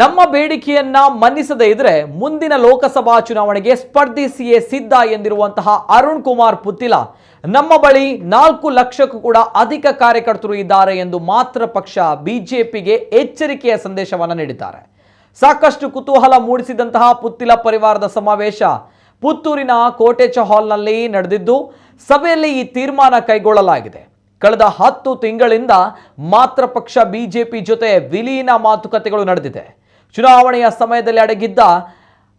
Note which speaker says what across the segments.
Speaker 1: ನಮ್ಮ ಬೇಡಿಕೆಯನ್ನ ಮನ್ನಿಸದೇ ಇದ್ರೆ ಮುಂದಿನ ಲೋಕಸಭಾ ಚುನಾವಣೆಗೆ ಸ್ಪರ್ಧಿಸಿಯೇ ಸಿದ್ಧ ಎಂದಿರುವಂತಹ ಅರುಣ್ ಕುಮಾರ್ ಪುತ್ತಿಲ. ನಮ್ಮ ಬಳಿ ನಾಲ್ಕು ಲಕ್ಷಕ್ಕೂ ಕೂಡ ಅಧಿಕ ಕಾರ್ಯಕರ್ತರು ಇದ್ದಾರೆ ಎಂದು ಮಾತ್ರ ಪಕ್ಷ ಬಿಜೆಪಿಗೆ ಎಚ್ಚರಿಕೆಯ ಸಂದೇಶವನ್ನು ನೀಡಿದ್ದಾರೆ. ಸಾಕಷ್ಟು ಕುತೂಹಲ ಮೂಡಿಸಿದಂತಹ ಪುತ್ತಿಲ ಪರಿವಾರದ ಸಮಾವೇಶ ಪುತ್ತೂರಿನ ಕೋಟೆಚ ಹಾಲ್ನಲ್ಲಿ ನಡೆದಿದ್ದು, ಸಭೆಯಲ್ಲಿ ಈ ತೀರ್ಮಾನ ಕೈಗೊಳ್ಳಲಾಗಿದೆ. ಕಳೆದ ಹತ್ತು ತಿಂಗಳಿಂದ ಮಾತ್ರ ಪಕ್ಷ ಬಿಜೆಪಿ ಜೊತೆ ವಿಲೀನ ಮಾತುಕತೆಗಳು ನಡೆದಿದೆ. ಚುನಾವಣೆಯ ಸಮಯದಲ್ಲಿ ಅಡಗಿದ್ದ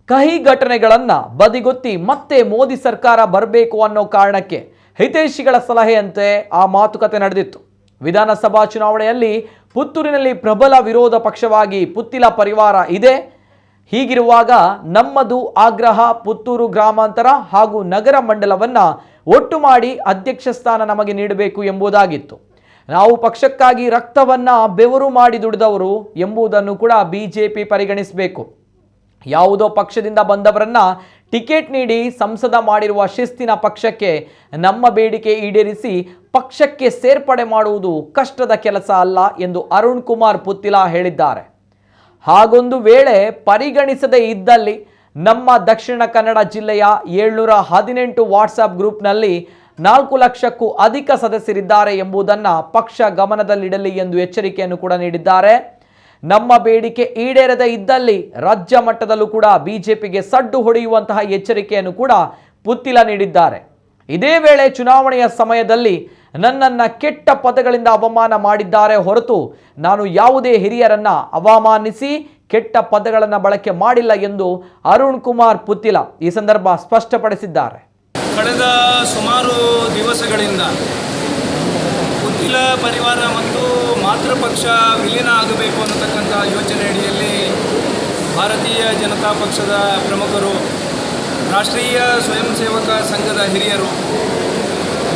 Speaker 1: ಕಹಿ ಘಟನೆಗಳನ್ನು ಬದಿಗೊತ್ತಿ ಮತ್ತೆ ಮೋದಿ ಸರ್ಕಾರ ಬರಬೇಕು ಅನ್ನೋ ಕಾರಣಕ್ಕೆ ಹಿತೈಷಿಗಳ ಸಲಹೆಯಂತೆ ಆ ಮಾತುಕತೆ ನಡೆದಿತ್ತು. ವಿಧಾನಸಭಾ ಚುನಾವಣೆಯಲ್ಲಿ ಪುತ್ತೂರಿನಲ್ಲಿ ಪ್ರಬಲ ವಿರೋಧ ಪಕ್ಷವಾಗಿ ಪುತ್ತಿಲ ಪರಿವಾರ ಇದೆ. ಹೀಗಿರುವಾಗ ನಮ್ಮದು ಆಗ್ರಹ ಪುತ್ತೂರು ಗ್ರಾಮಾಂತರ ಹಾಗೂ ನಗರ ಮಂಡಲವನ್ನ ಒಟ್ಟು ಮಾಡಿ ಅಧ್ಯಕ್ಷ ಸ್ಥಾನ ನಮಗೆ ನೀಡಬೇಕು ಎಂಬುದಾಗಿತ್ತು. ನಾವು ಪಕ್ಷಕ್ಕಾಗಿ ರಕ್ತವನ್ನ ಬೆವರು ಮಾಡಿ ದುಡಿದವರು ಎಂಬುದನ್ನು ಕೂಡ ಬಿಜೆಪಿ ಪರಿಗಣಿಸಬೇಕು. ಯಾವುದೋ ಪಕ್ಷದಿಂದ ಬಂದವರನ್ನ ಟಿಕೆಟ್ ನೀಡಿ ಸಂಸದ ಮಾಡಿರುವ ಶಿಸ್ತಿನ ಪಕ್ಷಕ್ಕೆ ನಮ್ಮ ಬೇಡಿಕೆ ಈಡೇರಿಸಿ ಪಕ್ಷಕ್ಕೆ ಸೇರ್ಪಡೆ ಮಾಡುವುದು ಕಷ್ಟದ ಕೆಲಸ ಅಲ್ಲ ಎಂದು ಅರುಣ್ ಕುಮಾರ್ ಪುತ್ತಿಲ ಹೇಳಿದ್ದಾರೆ. ಹಾಗೊಂದು ವೇಳೆ ಪರಿಗಣಿಸದೇ ಇದ್ದಲ್ಲಿ ನಮ್ಮ ದಕ್ಷಿಣ ಕನ್ನಡ ಜಿಲ್ಲೆಯ ಏಳ್ನೂರ ಹದಿನೆಂಟು ವಾಟ್ಸಪ್ ಗ್ರೂಪ್ನಲ್ಲಿ ನಾಲ್ಕು ಲಕ್ಷಕ್ಕೂ ಅಧಿಕ ಸದಸ್ಯರಿದ್ದಾರೆ ಎಂಬುದನ್ನು ಪಕ್ಷ ಗಮನದಲ್ಲಿಡಲಿ ಎಂದು ಎಚ್ಚರಿಕೆಯನ್ನು ಕೂಡ ನೀಡಿದ್ದಾರೆ. ನಮ್ಮ ಬೇಡಿಕೆ ಈಡೇರದೇ ಇದ್ದಲ್ಲಿ ರಾಜ್ಯ ಮಟ್ಟದಲ್ಲೂ ಕೂಡ ಬಿಜೆಪಿಗೆ ಸಡ್ಡು ಹೊಡೆಯುವಂತಹ ಎಚ್ಚರಿಕೆಯನ್ನು ಕೂಡ ಪುತ್ತಿಲ ನೀಡಿದ್ದಾರೆ. ಇದೇ ವೇಳೆ ಚುನಾವಣೆಯ ಸಮಯದಲ್ಲಿ ನನ್ನನ್ನ ಕೆಟ್ಟ ಪದಗಳಿಂದ ಅವಮಾನ ಮಾಡಿದ್ದಾರೆ ಹೊರತು ನಾನು ಯಾವುದೇ ಹಿರಿಯರನ್ನ ಅವಮಾನಿಸಿ ಕೆಟ್ಟ ಪದಗಳನ್ನು ಬಳಕೆ ಮಾಡಿಲ್ಲ ಎಂದು ಅರುಣ್ ಕುಮಾರ್ ಪುತ್ತಿಲ ಈ ಸಂದರ್ಭ ಸ್ಪಷ್ಟಪಡಿಸಿದ್ದಾರೆ.
Speaker 2: ಕಳೆದ ಸುಮಾರು ದಿವಸಗಳಿಂದ ಉದ್ದಿಲ ಪರಿವಾರ ಮತ್ತು ಮಾತೃಪಕ್ಷ ವಿಲೀನ ಆಗಬೇಕು ಅನ್ನತಕ್ಕಂಥ ಯೋಚನೆ ಅಡಿಯಲ್ಲಿ ಭಾರತೀಯ ಜನತಾ ಪಕ್ಷದ ಪ್ರಮುಖರು, ರಾಷ್ಟ್ರೀಯ ಸ್ವಯಂ ಸೇವಕ ಸಂಘದ ಹಿರಿಯರು,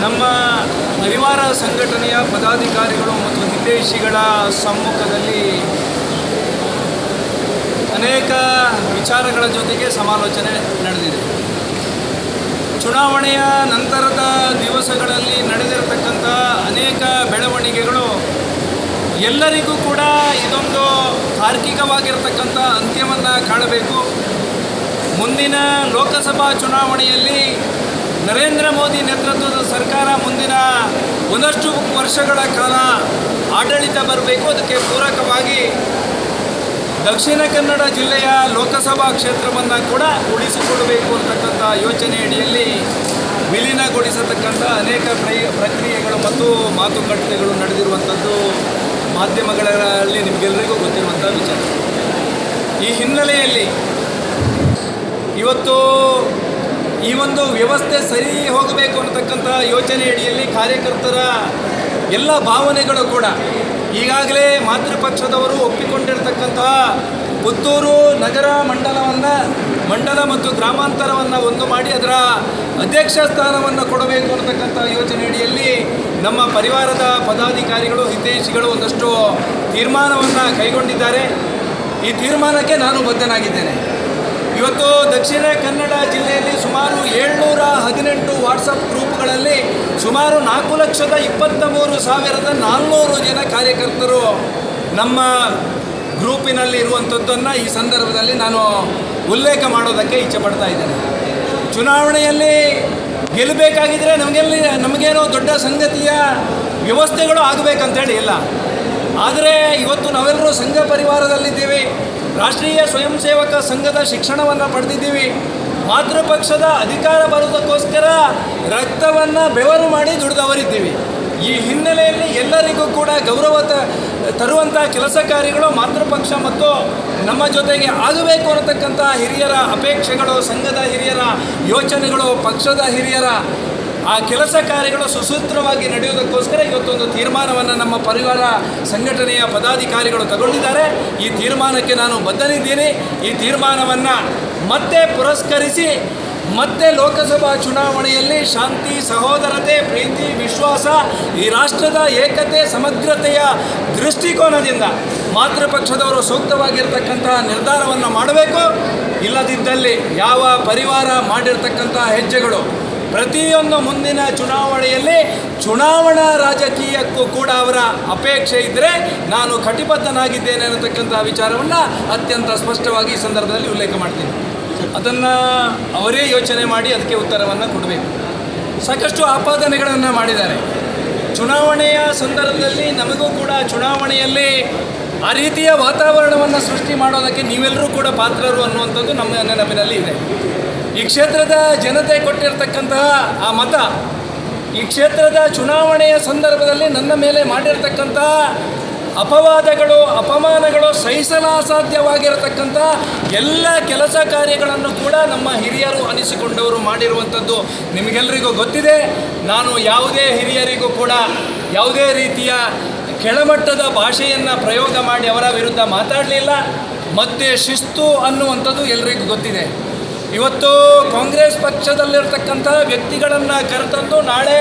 Speaker 2: ನಮ್ಮ ಪರಿವಾರ ಸಂಘಟನೆಯ ಪದಾಧಿಕಾರಿಗಳು ಮತ್ತು ಹಿತೈಷಿಗಳ ಸಮ್ಮುಖದಲ್ಲಿ ಅನೇಕ ವಿಚಾರಗಳ ಜೊತೆಗೆ ಸಮಾಲೋಚನೆ ನಡೆದಿದೆ. ಚುನಾವಣೆಯ ನಂತರದ ದಿವಸಗಳಲ್ಲಿ ನಡೆದಿರತಕ್ಕಂಥ ಅನೇಕ ಬೆಳವಣಿಗೆಗಳು ಎಲ್ಲರಿಗೂ ಕೂಡ ಇದೊಂದು ತಾರ್ಕಿಕವಾಗಿರ್ತಕ್ಕಂಥ ಅಂತ್ಯವನ್ನು ಕಾಣಬೇಕು. ಮುಂದಿನ ಲೋಕಸಭಾ ಚುನಾವಣೆಯಲ್ಲಿ ನರೇಂದ್ರ ಮೋದಿ ನೇತೃತ್ವದ ಸರ್ಕಾರ ಮುಂದಿನ ಒಂದಷ್ಟು ವರ್ಷಗಳ ಕಾಲ ಆಡಳಿತ ಬರಬೇಕು. ಅದಕ್ಕೆ ಪೂರಕವಾಗಿ ದಕ್ಷಿಣ ಕನ್ನಡ ಜಿಲ್ಲೆಯ ಲೋಕಸಭಾ ಕ್ಷೇತ್ರವನ್ನು ಕೂಡ ಉಳಿಸಿಕೊಡಬೇಕು ಅಂತಕ್ಕಂಥ ಯೋಚನೆ ಅಡಿಯಲ್ಲಿ ವಿಲೀನಗೊಳಿಸತಕ್ಕಂಥ ಅನೇಕ ಪ್ರಕ್ರಿಯೆಗಳು ಮತ್ತು ಮಾತುಕತೆಗಳು ನಡೆದಿರುವಂಥದ್ದು ಮಾಧ್ಯಮಗಳಲ್ಲಿ ನಿಮಗೆಲ್ಲರಿಗೂ ಗೊತ್ತಿರುವಂಥ ವಿಚಾರ. ಈ ಹಿನ್ನೆಲೆಯಲ್ಲಿ ಇವತ್ತು ಈ ಒಂದು ವ್ಯವಸ್ಥೆ ಸರಿ ಹೋಗಬೇಕು ಅನ್ನತಕ್ಕಂಥ ಯೋಚನೆ ಅಡಿಯಲ್ಲಿ ಕಾರ್ಯಕರ್ತರ ಎಲ್ಲ ಭಾವನೆಗಳು ಕೂಡ ಈಗಾಗಲೇ ಮಾತೃಪಕ್ಷದವರು ಒಪ್ಪಿಕೊಂಡಿರ್ತಕ್ಕಂತಹ ಪುತ್ತೂರು ನಗರ ಮಂಡಲವನ್ನು, ಮಂಡಲ ಮತ್ತು ಗ್ರಾಮಾಂತರವನ್ನು ಒಂದು ಮಾಡಿ ಅದರ ಅಧ್ಯಕ್ಷ ಸ್ಥಾನವನ್ನು ಕೊಡಬೇಕು ಅನ್ನತಕ್ಕಂಥ ಯೋಜನೆಯಡಿಯಲ್ಲಿ ನಮ್ಮ ಪರಿವಾರದ ಪದಾಧಿಕಾರಿಗಳು, ಹಿತೈಷಿಗಳು ಒಂದಷ್ಟು ತೀರ್ಮಾನವನ್ನು ಕೈಗೊಂಡಿದ್ದಾರೆ. ಈ ತೀರ್ಮಾನಕ್ಕೆ ನಾನು ಬದ್ಧನಾಗಿದ್ದೇನೆ. ಇವತ್ತು ದಕ್ಷಿಣ ಕನ್ನಡ ಜಿಲ್ಲೆಯಲ್ಲಿ ಸುಮಾರು ಏಳ್ನೂರ ಹದಿನೆಂಟು ವಾಟ್ಸಪ್ ಗ್ರೂಪ್ಗಳಲ್ಲಿ ಸುಮಾರು ನಾಲ್ಕು ಲಕ್ಷದ ಇಪ್ಪತ್ತ ಮೂರು ಸಾವಿರದ ನಾಲ್ನೂರು ಜನ ಕಾರ್ಯಕರ್ತರು ನಮ್ಮ ಗ್ರೂಪಿನಲ್ಲಿ ಇರುವಂಥದ್ದನ್ನು ಈ ಸಂದರ್ಭದಲ್ಲಿ ನಾನು ಉಲ್ಲೇಖ ಮಾಡೋದಕ್ಕೆ ಇಚ್ಛೆ ಪಡ್ತಾ ಇದ್ದೇನೆ. ಚುನಾವಣೆಯಲ್ಲಿ ಗೆಲ್ಲಬೇಕಾಗಿದ್ದರೆ ನಮಗೆಲ್ಲಿ ನಮಗೇನೋ ದೊಡ್ಡ ಸಂಗತಿಯ ವ್ಯವಸ್ಥೆಗಳು ಆಗಬೇಕಂತೇಳಿ ಇಲ್ಲ. ಆದರೆ ಇವತ್ತು ನಾವೆಲ್ಲರೂ ಸಂಘ ಪರಿವಾರದಲ್ಲಿದ್ದೀವಿ. ರಾಷ್ಟ್ರೀಯ ಸ್ವಯಂ ಸೇವಕ ಸಂಘದ ಶಿಕ್ಷಣವನ್ನು ಪಡೆದಿದ್ದೀವಿ. ಮಾತೃಪಕ್ಷದ ಅಧಿಕಾರ ಬರೋದಕ್ಕೋಸ್ಕರ ರಕ್ತವನ್ನು ಬೆವರು ಮಾಡಿ ದುಡಿದವರಿದ್ದೀವಿ. ಈ ಹಿನ್ನೆಲೆಯಲ್ಲಿ ಎಲ್ಲರಿಗೂ ಕೂಡ ಗೌರವ ತರುವಂಥ ಕೆಲಸ ಕಾರ್ಯಗಳು ಮಾತೃಪಕ್ಷ ಮತ್ತು ನಮ್ಮ ಜೊತೆಗೆ ಆಗಬೇಕು ಅನ್ನತಕ್ಕಂಥ ಹಿರಿಯರ ಅಪೇಕ್ಷೆಗಳು, ಸಂಘದ ಹಿರಿಯರ ಯೋಚನೆಗಳು, ಪಕ್ಷದ ಹಿರಿಯರ ಆ ಕೆಲಸ ಕಾರ್ಯಗಳು ಸುಸೂತ್ರವಾಗಿ ನಡೆಯುವುದಕ್ಕೋಸ್ಕರ ಇವತ್ತೊಂದು ತೀರ್ಮಾನವನ್ನು ನಮ್ಮ ಪರಿವಾರ ಸಂಘಟನೆಯ ಪದಾಧಿಕಾರಿಗಳು ತಗೊಂಡಿದ್ದಾರೆ. ಈ ತೀರ್ಮಾನಕ್ಕೆ ನಾನು ಬದ್ಧನಿದ್ದೀನಿ. ಈ ತೀರ್ಮಾನವನ್ನು ಮತ್ತೆ ಪುರಸ್ಕರಿಸಿ, ಮತ್ತೆ ಲೋಕಸಭಾ ಚುನಾವಣೆಯಲ್ಲಿ ಶಾಂತಿ, ಸಹೋದರತೆ, ಪ್ರೀತಿ, ವಿಶ್ವಾಸ, ಈ ರಾಷ್ಟ್ರದ ಏಕತೆ, ಸಮಗ್ರತೆಯ ದೃಷ್ಟಿಕೋನದಿಂದ ಮಾತೃಪಕ್ಷದವರು ಸೂಕ್ತವಾಗಿರ್ತಕ್ಕಂತಹ ನಿರ್ಧಾರವನ್ನು ಮಾಡಬೇಕು. ಇಲ್ಲದಿದ್ದಲ್ಲಿ ಯಾವ ಪರಿವಾರ ಮಾಡಿರ್ತಕ್ಕಂತಹ ಹೆಜ್ಜೆಗಳು ಪ್ರತಿಯೊಂದು ಮುಂದಿನ ಚುನಾವಣೆಯಲ್ಲಿ ಚುನಾವಣಾ ರಾಜಕೀಯಕ್ಕೂ ಕೂಡ ಅವರ ಅಪೇಕ್ಷೆ ಇದ್ದರೆ ನಾನು ಕಟಿಬದ್ಧನಾಗಿದ್ದೇನೆ ಅನ್ನತಕ್ಕಂಥ ವಿಚಾರವನ್ನು ಅತ್ಯಂತ ಸ್ಪಷ್ಟವಾಗಿ ಈ ಸಂದರ್ಭದಲ್ಲಿ ಉಲ್ಲೇಖ ಮಾಡ್ತೀನಿ. ಅದನ್ನು ಅವರೇ ಯೋಚನೆ ಮಾಡಿ ಅದಕ್ಕೆ ಉತ್ತರವನ್ನು ಕೊಡಬೇಕು. ಸಾಕಷ್ಟು ಆಪಾದನೆಗಳನ್ನು ಮಾಡಿದ್ದಾರೆ. ಚುನಾವಣೆಯ ಸಂದರ್ಭದಲ್ಲಿ ನಮಗೂ ಕೂಡ ಚುನಾವಣೆಯಲ್ಲಿ ಆ ರೀತಿಯ ವಾತಾವರಣವನ್ನು ಸೃಷ್ಟಿ ಮಾಡೋದಕ್ಕೆ ನೀವೆಲ್ಲರೂ ಕೂಡ ಪಾತ್ರರು ಅನ್ನುವಂಥದ್ದು ನಮ್ಮ ನೆನಪಿನಲ್ಲಿ ಇದೆ. ಈ ಕ್ಷೇತ್ರದ ಜನತೆ ಕೊಟ್ಟಿರ್ತಕ್ಕಂತಹ ಆ ಮತ, ಈ ಕ್ಷೇತ್ರದ ಚುನಾವಣೆಯ ಸಂದರ್ಭದಲ್ಲಿ ನನ್ನ ಮೇಲೆ ಮಾಡಿರ್ತಕ್ಕಂತಹ ಅಪವಾದಗಳು, ಅಪಮಾನಗಳು ಸಹಿಸಲಾಸಾಧ್ಯವಾಗಿರತಕ್ಕಂಥ ಎಲ್ಲ ಕೆಲಸ ಕಾರ್ಯಗಳನ್ನು ಕೂಡ ನಮ್ಮ ಹಿರಿಯರು ಅನಿಸಿಕೊಂಡವರು ಮಾಡಿರುವಂಥದ್ದು ನಿಮಗೆಲ್ಲರಿಗೂ ಗೊತ್ತಿದೆ. ನಾನು ಯಾವುದೇ ಹಿರಿಯರಿಗೂ ಕೂಡ ಯಾವುದೇ ರೀತಿಯ ಕೆಳಮಟ್ಟದ ಭಾಷೆಯನ್ನು ಪ್ರಯೋಗ ಮಾಡಿ ಅವರ ವಿರುದ್ಧ ಮಾತಾಡಲಿಲ್ಲ. ಮತ್ತೆ ಶಿಸ್ತು ಅನ್ನುವಂಥದ್ದು ಎಲ್ರಿಗೂ ಗೊತ್ತಿದೆ. ಇವತ್ತು ಕಾಂಗ್ರೆಸ್ ಪಕ್ಷದಲ್ಲಿರ್ತಕ್ಕಂಥ ವ್ಯಕ್ತಿಗಳನ್ನು ಕರೆತಂದು ನಾಳೆ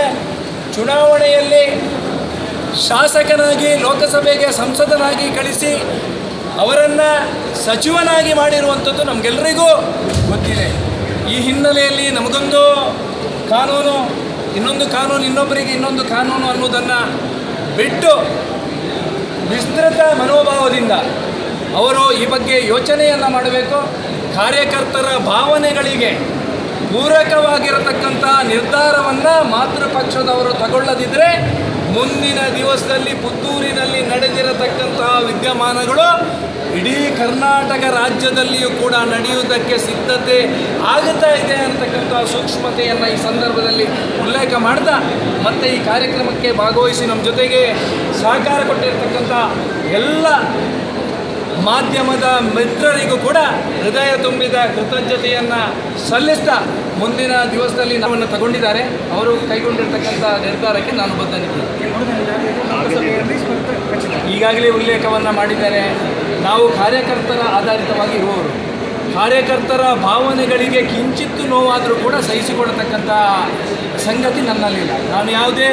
Speaker 2: ಚುನಾವಣೆಯಲ್ಲಿ ಶಾಸಕನಾಗಿ, ಲೋಕಸಭೆಗೆ ಸಂಸದನಾಗಿ ಕಳಿಸಿ ಅವರನ್ನು ಸಚಿವನಾಗಿ ಮಾಡಿರುವಂಥದ್ದು ನಮಗೆಲ್ಲರಿಗೂ ಗೊತ್ತಿದೆ. ಈ ಹಿನ್ನೆಲೆಯಲ್ಲಿ ನಮಗೊಂದು ಕಾನೂನು, ಇನ್ನೊಂದು ಕಾನೂನು, ಇನ್ನೊಬ್ಬರಿಗೆ ಇನ್ನೊಂದು ಕಾನೂನು ಅನ್ನೋದನ್ನು ಬಿಟ್ಟು ವಿಸ್ತೃತ ಮನೋಭಾವದಿಂದ ಅವರು ಈ ಬಗ್ಗೆ ಯೋಚನೆಯನ್ನು ಮಾಡಬೇಕು. ಕಾರ್ಯಕರ್ತರ ಭಾವನೆಗಳಿಗೆ ಪೂರಕವಾಗಿರತಕ್ಕಂಥ ನಿರ್ಧಾರವನ್ನು ಮಾತೃಪಕ್ಷದವರು ತಗೊಳ್ಳದಿದ್ದರೆ ಮುಂದಿನ ದಿವಸದಲ್ಲಿ ಪುತ್ತೂರಿನಲ್ಲಿ ನಡೆದಿರತಕ್ಕಂತಹ ವಿದ್ಯಮಾನಗಳು ಇಡೀ ಕರ್ನಾಟಕ ರಾಜ್ಯದಲ್ಲಿಯೂ ಕೂಡ ನಡೆಯುವುದಕ್ಕೆ ಸಿದ್ಧತೆ ಆಗುತ್ತಾ ಇದೆ ಅಂತಕ್ಕಂಥ ಸೂಕ್ಷ್ಮತೆಯನ್ನು ಈ ಸಂದರ್ಭದಲ್ಲಿ ಉಲ್ಲೇಖ ಮಾಡ್ತಾ, ಮತ್ತು ಈ ಕಾರ್ಯಕ್ರಮಕ್ಕೆ ಭಾಗವಹಿಸಿ ನಮ್ಮ ಜೊತೆಗೆ ಸಹಕಾರ ಕೊಟ್ಟಿರ್ತಕ್ಕಂಥ ಎಲ್ಲ ಮಾಧ್ಯಮದ ಮಿತ್ರರಿಗೂ ಕೂಡ ಹೃದಯ ತುಂಬಿದ ಕೃತಜ್ಞತೆಯನ್ನು ಸಲ್ಲಿಸ್ತಾ ಮುಂದಿನ ದಿವಸದಲ್ಲಿ ನಾವನ್ನು ತಗೊಂಡಿದ್ದಾರೆ. ಅವರು ಕೈಗೊಂಡಿರ್ತಕ್ಕಂಥ ನಿರ್ಧಾರಕ್ಕೆ ನಾನು ಬದ್ಧನಿದ್ದೇನೆ. ಈಗಾಗಲೇ ಉಲ್ಲೇಖವನ್ನು ಮಾಡಿದ್ದಾರೆ. ನಾವು ಕಾರ್ಯಕರ್ತರ ಆಧಾರಿತವಾಗಿ ಇರುವವರು. ಕಾರ್ಯಕರ್ತರ ಭಾವನೆಗಳಿಗೆ ಕಿಂಚಿತ್ತು ನೋವಾದರೂ ಕೂಡ ಸಹಿಸಿಕೊಡತಕ್ಕಂಥ ಸಂಗತಿ ನನ್ನಲ್ಲಿಲ್ಲ. ನಾನು ಯಾವುದೇ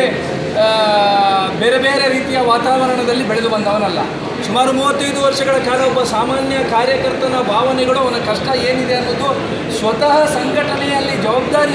Speaker 2: ಬೇರೆ ಬೇರೆ ರೀತಿಯ ವಾತಾವರಣದಲ್ಲಿ ಬೆಳೆದು ಬಂದವನಲ್ಲ. ಸುಮಾರು ಮೂವತ್ತೈದು ವರ್ಷಗಳ ಕಾಲ ಒಬ್ಬ ಸಾಮಾನ್ಯ ಕಾರ್ಯಕರ್ತನ ಭಾವನೆಗಳು ಅವನ ಕಷ್ಟ ಏನಿದೆ ಅನ್ನೋದು ಸ್ವತಃ ಸಂಘಟನೆಯಲ್ಲಿ ಜವಾಬ್ದಾರಿ